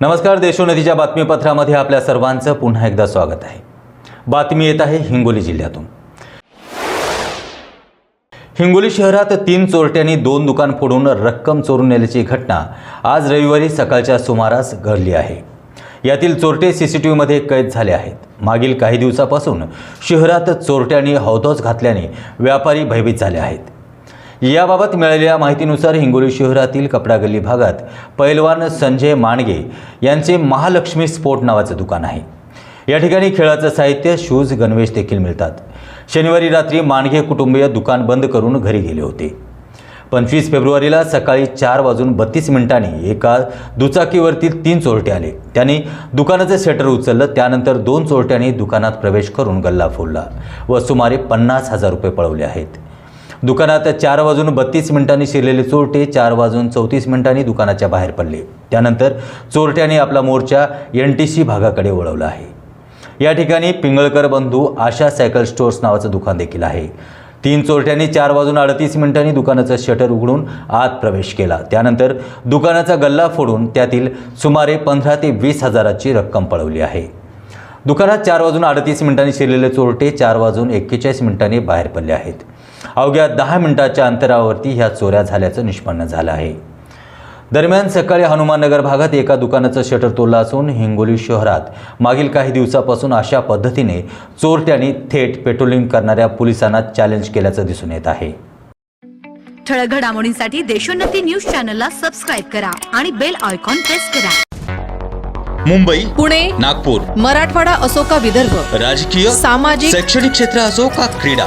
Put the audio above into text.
नमस्कार देशोन्नतीच्या बातमीपत्रामध्ये आपल्या सर्वांचं पुन्हा एकदा स्वागत आहे. बातमी येत आहे हिंगोली जिल्ह्यातून. हिंगोली शहरात तीन चोरट्यांनी दोन दुकान फोडून रक्कम चोरून नेल्याची घटना आज रविवारी सकाळच्या सुमारास घडली आहे. यातील चोरटे सी सी टी व्हीमध्ये कैद झाले आहेत. मागील काही दिवसापासून शहरात चोरट्यांनी हौदोस घातल्याने व्यापारी भयभीत झाले आहेत. याबाबत मिळालेल्या माहितीनुसार हिंगोली शहरातील कपडा गल्ली भागात पैलवान संजय मांडगे यांचे महालक्ष्मी स्पोर्ट नावाचं दुकान आहे. या ठिकाणी खेळाचं साहित्य शूज गणवेश देखील मिळतात. शनिवारी रात्री मांडगे कुटुंबीय दुकान बंद करून घरी गेले होते. पंचवीस फेब्रुवारीला सकाळी चार वाजून बत्तीस मिनिटांनी एका दुचाकीवरतील तीन चोरटे आले. त्यांनी दुकानाचं शटर उचललं त्यानंतर दोन चोरट्यांनी दुकानात प्रवेश करून गल्ला फोडला व सुमारे पन्नास हजार रुपये पळवले आहेत. दुकानात चार वाजून बत्तीस मिनिटांनी शिरलेले चोरटे चार वाजून चौतीस मिनिटांनी दुकानाच्या बाहेर पडले. त्यानंतर चोरट्याने आपला मोर्चा एन टी सी भागाकडे वळवला आहे. या ठिकाणी पिंगळकर बंधू आशा सायकल स्टोअर्स नावाचं दुकान देखील आहे. तीन चोरट्यांनी चार वाजून अडतीस मिनिटांनी दुकानाचं शटर उघडून आत प्रवेश केला. त्यानंतर दुकानाचा गल्ला फोडून त्यातील सुमारे पंधरा ते वीस हजाराची रक्कम पळवली आहे. दुकानात चार वाजून अडतीस मिनिटांनी शिरलेले चोरटे चार वाजून एक्केचाळीस मिनिटांनी बाहेर पडले आहेत. अवघ्या दहा मिनिटाच्या अंतरावरती ह्या चोऱ्या झाल्याचं निष्पन्न झालं आहे. दरम्यान सकाळी हनुमाननगर भागात एका दुकानाचं शटर तोडलं असून हिंगोली शहरात मागील काही दिवसापासून अशा पद्धतीने चोरट्यांनी थेट पेट्रोलिंग करणाऱ्या पोलिसांना चॅलेंज केल्याचं दिसून येत आहे. ठळक घडामोडींसाठी देशोन्नती न्यूज चॅनलला सबस्क्राईब करा आणि बेल आयकॉन प्रेस करा. मुंबई पुणे नागपूर मराठवाडा असो का विदर्भ राजकीय सामाजिक शैक्षणिक क्षेत्र असो का क्रीडा